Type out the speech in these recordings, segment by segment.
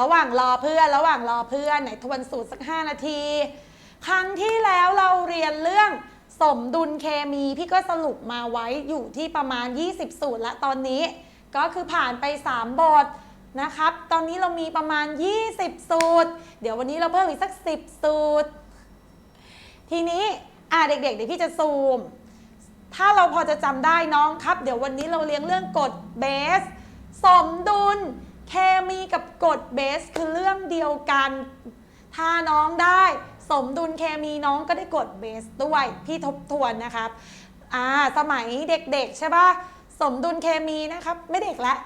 ระหว่างรอเพื่อน ระหว่างรอเพื่อนไหนทวนสูตรสัก 5 นาที ครั้งที่แล้วเราเรียนเรื่องสมดุลเคมีพี่ก็สรุปมาไว้อยู่ที่ประมาณ 20 สูตรละตอนนี้ ก็คือผ่านไป 3 บทนะครับ ตอนนี้เรามีประมาณ 20 สูตร เดี๋ยววันนี้เราเพิ่มอีกสัก 10 สูตร ทีนี้อ่าเด็กๆเดี๋ยวพี่จะซูม ถ้าเราพอจะจำได้น้องครับ เดี๋ยววันนี้เราเรียนเรื่องกฎเบส สมดุล เคมีกับกฎเบสคือเรื่องเดียวกัน ถ้าน้องได้สมดุลเคมีน้องก็ได้กฎเบสด้วย พี่ทบทวนนะครับ อ่า สมัยเด็กๆ ใช่ปะสมดุลเคมีนะครับ ไม่เด็กและ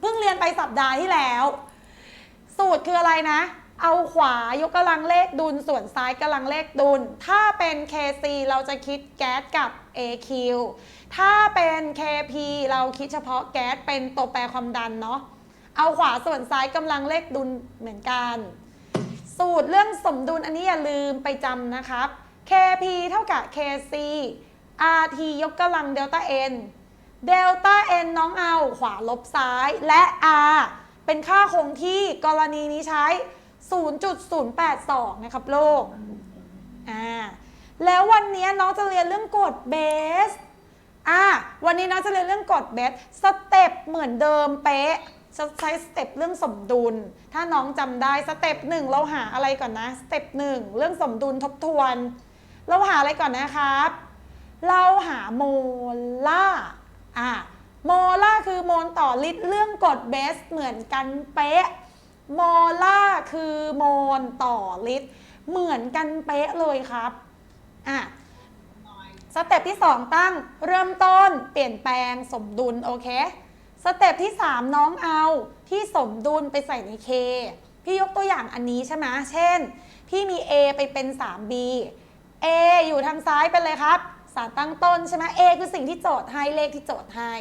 เพิ่งเรียนไปสัปดาห์ที่แล้ว สูตรคืออะไรนะ เอาขวายกกำลังเลขดุลส่วนซ้ายกำลังเลขดุล ถ้าเป็น KC เราจะคิดแก๊สกับ AQ ถ้าเป็น KP เราคิดเฉพาะแก๊สเป็นตัวแปรความดันเนาะ เอาขวาส่วนซ้ายกำลังเลขดุลเหมือนกัน สูตรเรื่องสมดุลอันนี้อย่าลืมไปจำนะครับ KP เท่ากับ KC RT ยกกำลังเดลต้า N เดลต้า N น้องเอาขวาลบซ้ายและ R เป็นค่าคงที่กรณีนี้ใช้ 0.082 นะครับลูกอ่าแล้ววันนี้น้องจะเรียนเรื่องกฎเบสอ่าวันนี้น้องจะเรียนเรื่องกฎเบสสเต็ปเหมือนเดิมเป๊ะ จะใช้สเต็ปเรื่องสมดุล ถ้าน้องจำได้สเต็ปหนึ่งเราหาอะไรก่อนนะสเต็ปหนึ่งเรื่องสมดุลทบทวน เราหาอะไรก่อนนะครับ เราหาโมล่าอะโมล่าคือโมลต่อลิตรเรื่องกฎเบสเหมือนกันเป๊ะโมล่าคือโมลต่อลิตรเหมือนกันเป๊ะเลยครับอะสเต็ปที่ 2 ตั้งเริ่มต้นเปลี่ยนแปลงสมดุล โอเค สเต็ปที่ 3 น้องเอาที่สมดุลไปใส่ใน K พี่ยกตัวอย่างอันนี้ใช่ไหมเช่น พี่มี A ไปเป็น 3B A อยู่ทางซ้ายเป็นเลยครับ สารตั้งต้นใช่ไหม A คือสิ่งที่โจทย์ให้เลขที่โจทย์ให้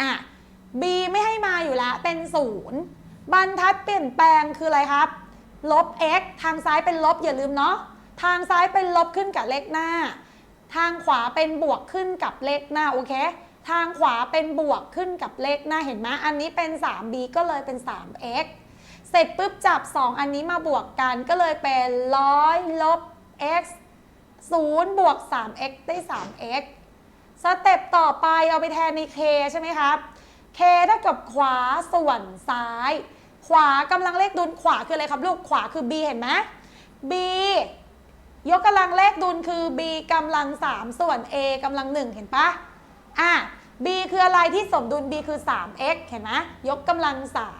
อะ B ไม่ให้มาอยู่แล้วเป็นศูนย์บรรทัดเปลี่ยนแปลงคืออะไรครับ ลบ x ทางซ้ายเป็นลบอย่าลืมเนาะทางซ้ายเป็นลบขึ้นกับเลขหน้า ทางขวาเป็นบวกขึ้นกับเลขหน้าโอเค ทางขวาเป็นบวกขึ้นกับเลขหน้าเห็นไหมอันนี้เป็น 3b ก็เลยเป็น 3x เสร็จปุ๊บจับ 2 อันนี้มาบวกกันก็เลยเป็นร้อยลบ x 0บวก 3x ได้ 3x สเต็ปต่อไปเอาไปแทนใน k ใช่ไหมครับ k เท่ากับขวาส่วนซ้าย ขวากำลังเลขดุลขวาคืออะไรครับลูกขวาคือ b เห็นไหม b ยกกำลังเลขดุลคือ b กำลัง 3 ส่วน a กำลัง 1 เห็นปะ อะ b คืออะไรที่สมดุล b คือ 3x เห็นไหมยกกำลัง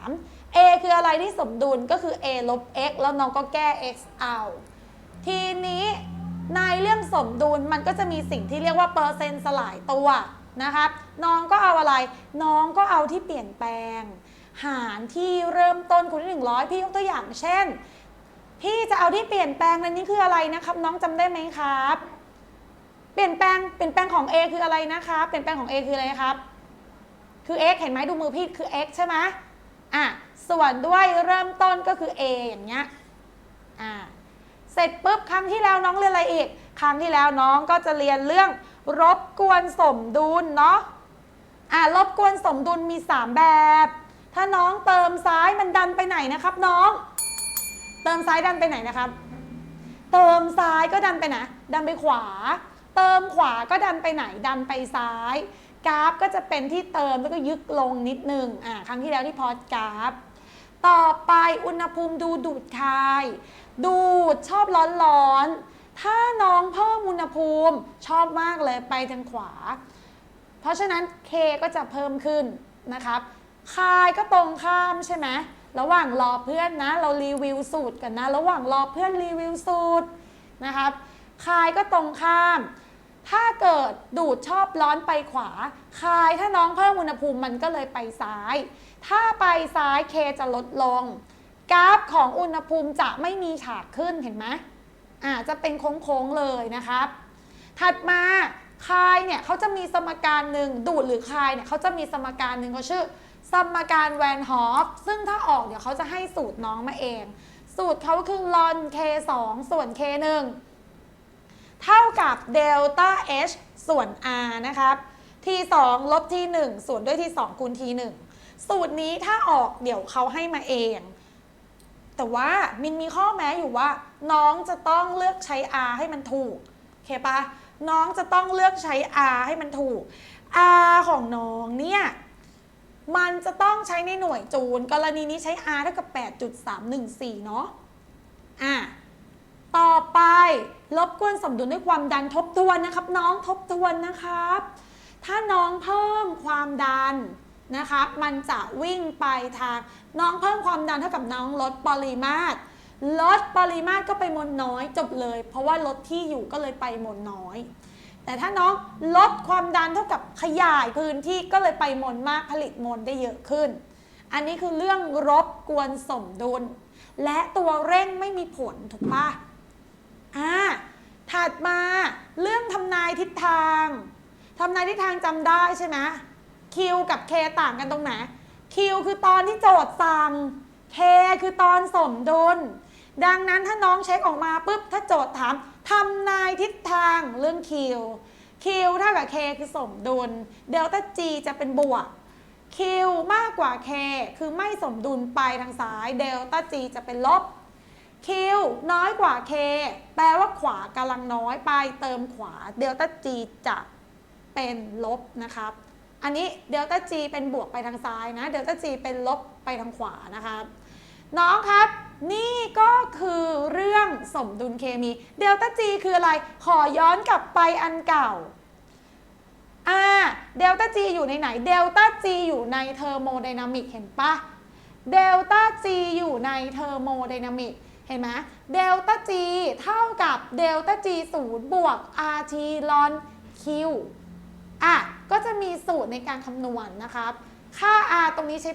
3 a คืออะไรที่สมดุลก็คือ a ลบ x แล้วน้องก็แก้ x เอา ทีนี้ในเรื่องสมดุลมันก็จะมีสิ่งที่เรียกว่าเปอร์เซ็นต์สลายตัวนะครับ น้องก็เอาอะไร น้องก็เอาที่เปลี่ยนแปลง หารที่เริ่มต้นคูณที่100 พี่ยกตัวอย่างเช่น พี่จะเอาที่เปลี่ยนแปลงนั้นนี่คืออะไรนะครับ น้องจำได้ไหมครับ เปลี่ยนแปลงเปลี่ยนแปลงของ A คืออะไรนะคะเปลี่ยนแปลงของ A คืออะไรครับ คือ x เห็นไหมดูมือพี่คือ x ใช่ไหมอะส่วนด้วยเริ่มต้นก็คือ a อย่างเงี้ยอ่าเสร็จปุ๊บครั้งที่แล้วน้องเรียนอะไรอีก ครั้งที่แล้วน้องก็จะเรียนเรื่อง รบกวนสมดุลเนาะอ่ารบกวนสมดุลมี 3 แบบ ถ้าน้องเติมซ้ายมันดันไปไหนนะครับน้อง เติมซ้ายดันไปไหนนะครับ เติมซ้ายก็ดันไปไหนดันไปขวา เติมขวาก็ดันไปไหนดันไปซ้าย กราฟก็จะเป็นที่เติมแล้วก็ยึกลงนิดนึงอ่าครั้งที่แล้วที่พอดกราฟ ต่อไปอุณหภูมิดูดูดคาย ดูดชอบร้อนร้อนถ้าน้องเพิ่มอุณหภูมิชอบมากเลยไปทางขวา เพราะฉะนั้น K ก็จะเพิ่มขึ้นนะครับ คายก็ตรงข้ามใช่ไหมระหว่างรอเพื่อนนะ เรารีวิวสูตรกันนะ ระหว่างรอเพื่อนรีวิวสูตรนะครับ คายก็ตรงข้าม ถ้าเกิดดูดชอบร้อนไปขวา คายถ้าน้องเพิ่มอุณหภูมิมันก็เลยไปซ้าย ถ้าไปซ้าย K จะลดลง กราฟของอุณหภูมิจะไม่มีฉากขึ้นเห็นไหมอ่าจะเป็นโค้งๆเลยนะครับ ถัดมาคายเนี่ยเขาจะมีสมการหนึ่งดูดหรือคายเนี่ยเขาจะมีสมการหนึ่งเขาชื่อ สมการแวนฮอฟซึ่งถ้าออกเดี๋ยวเขาจะให้สูตรน้องมาเอง สูตรเขาคือลอน k 2ส่วน k 1 เท่ากับเดลต้า h ส่วน r นะครับ t 2ลบ t 1ส่วนด้วย t 2คูณ t 1สูตรนี้ถ้าออกเดี๋ยวเขาให้มาเอง แต่ว่ามินมีข้อแม้อยู่ว่า น้องจะต้องเลือกใช้ R ให้มันถูกโอเคปะน้องจะต้องเลือกใช้ R ให้มันถูก R ของน้องเนี่ยมันจะต้องใช้ในหน่วยจูล กรณีนี้ใช้ R เท่ากับ 8.314 เนาะอะ ต่อไปรบกวนสมดุลด้วยความดันทบทวนนะครับ น้องทบทวนนะครับ ถ้าน้องเพิ่มความดันนะครับ มันจะวิ่งไปทาง น้องเพิ่มความดันเท่ากับน้องลดปริมาตรลดปริมาตรก็ไปมวลน้อยจบเลย เพราะว่าลดที่อยู่ก็เลยไปมวลน้อย แต่ถ้าน้องลดความดันเท่ากับขยายพื้นที่ก็เลยไปมวลมากผลิตมวลได้เยอะขึ้น อันนี้คือเรื่องรบกวนสมดุล และตัวเร่งไม่มีผลถูกปะอ่า ถัดมาเรื่องายทิศทางทำนายทิศทางจำได้ใช่ไหมคิวกับเคต่างกันตรงไหนคิวคือตอนที่โจทย์สั่งเคคือตอนสมดุล ดังนั้นถ้าน้องเช็คออกมาปุ๊บถ้าโจทย์ถามทำนายทิศทางเรื่องคิวคิวเท่ากับเคคือสมดุลเดลต้าจีจะเป็นบวกคิวมากกว่า K คือไม่สมดุลไปทางซ้ายเดลต้า G จะเป็นลบ คิวน้อยกว่า K แปลว่าขวากำลังน้อยไปเติมขวาเดลต้า G จะเป็นลบนะครับ อันนี้เดลต้า G เป็นบวกไปทางซ้ายนะเดลต้า G เป็นลบไปทางขวานะครับน้องครับ นี่ก็คือเรื่องสมดุลเคมีเดลต้า G คืออะไร ขอย้อนกลับไปอันเก่าอ่าเดลต้า G อยู่ในไหนเดลต้า G อยู่ในเทอร์โมไดนามิกเห็นปะเดลต้า G อยู่ในเทอร์โมไดนามิก ห็นไหมเดลต้า G เท่ากับเดลต้า G 0บวก RT ลอน Q อะ ก็จะมีสูตรในการคำนวณนะครับ ค่า R ตรงนี้ใช้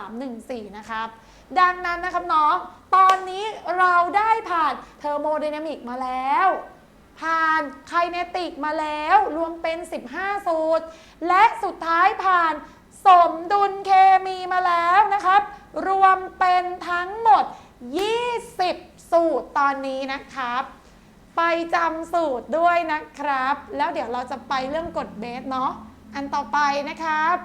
8.314 นะครับ ดังนั้นนะครับน้อง ตอนนี้เราได้ผ่านเทอร์โมไดนามิกมาแล้วผ่านไคเนติกมาแล้วรวมเป็น 15 สูตร และสุดท้ายผ่านสมดุลเคมีมาแล้วนะครับ รวมเป็นทั้งหมด 20 สูตรตอนนี้นะครับ ไปจำสูตรด้วยนะครับ แล้วเดี๋ยวเราจะไปเรื่องกฎเบสเนาะอันต่อไปนะครับ